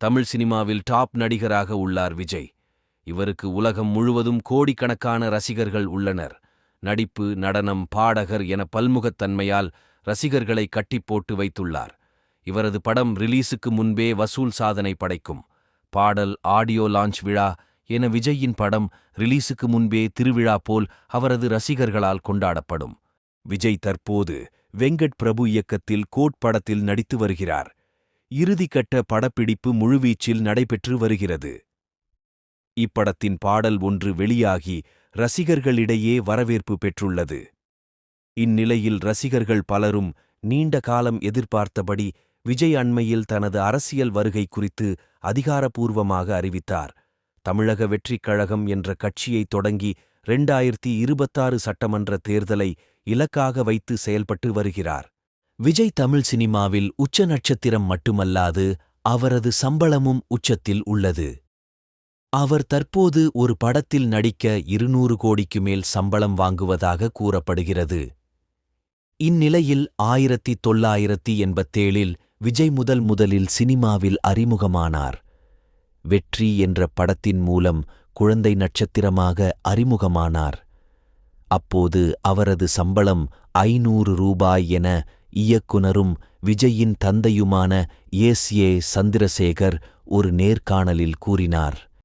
தமிழ் சினிமாவில் டாப் நடிகராக உள்ளார் விஜய். இவருக்கு உலகம் முழுவதும் கோடிக்கணக்கான ரசிகர்கள் உள்ளனர். நடிப்பு நடனம் பாடகர் என பல்முகத்தன்மையால் ரசிகர்களை கட்டிப் போட்டு வைத்துள்ளார். இவரது படம் ரிலீஸுக்கு முன்பே வசூல் சாதனை படைக்கும். பாடல் ஆடியோ லான்ச் விழா என விஜயின் படம் ரிலீஸுக்கு முன்பே திருவிழா போல் அவரது ரசிகர்களால் கொண்டாடப்படும். விஜய் தற்போது வெங்கட் பிரபு இயக்கத்தில் கோட் படத்தில் நடித்து வருகிறார். இறுதிக்கட்ட படப்பிடிப்பு முழுவீச்சில் நடைபெற்று வருகிறது. இப்படத்தின் பாடல் ஒன்று வெளியாகி ரசிகர்களிடையே வரவேற்பு பெற்றுள்ளது. இந்நிலையில் ரசிகர்கள் பலரும் நீண்ட காலம் எதிர்பார்த்தபடி விஜய் அண்மையில் தனது அரசியல் வருகை குறித்து அதிகாரப்பூர்வமாக அறிவித்தார். தமிழக வெற்றிக் கழகம் என்ற கட்சியை தொடங்கி ரெண்டாயிரத்தி இருபத்தாறு சட்டமன்ற தேர்தலை இலக்காக வைத்து செயல்பட்டு வருகிறார். விஜய் தமிழ் சினிமாவில் உச்ச நட்சத்திரம் மட்டுமல்லாது அவரது சம்பளமும் உச்சத்தில் உள்ளது. அவர் தற்போது ஒரு படத்தில் நடிக்க இருநூறு கோடிக்கு மேல் சம்பளம் வாங்குவதாக கூறப்படுகிறது. இந்நிலையில் ஆயிரத்தி தொள்ளாயிரத்தி எண்பத்தேழில் விஜய் முதல் முதலில் சினிமாவில் அறிமுகமானார். வெற்றி என்ற படத்தின் மூலம் குழந்தை நட்சத்திரமாக அறிமுகமானார். அப்போது அவரது சம்பளம் ஐநூறு ரூபாய் என இயக்குனரும் விஜயின் தந்தையுமான எஸ் ஏ சந்திரசேகர் ஒரு நேர்காணலில் கூறினார்.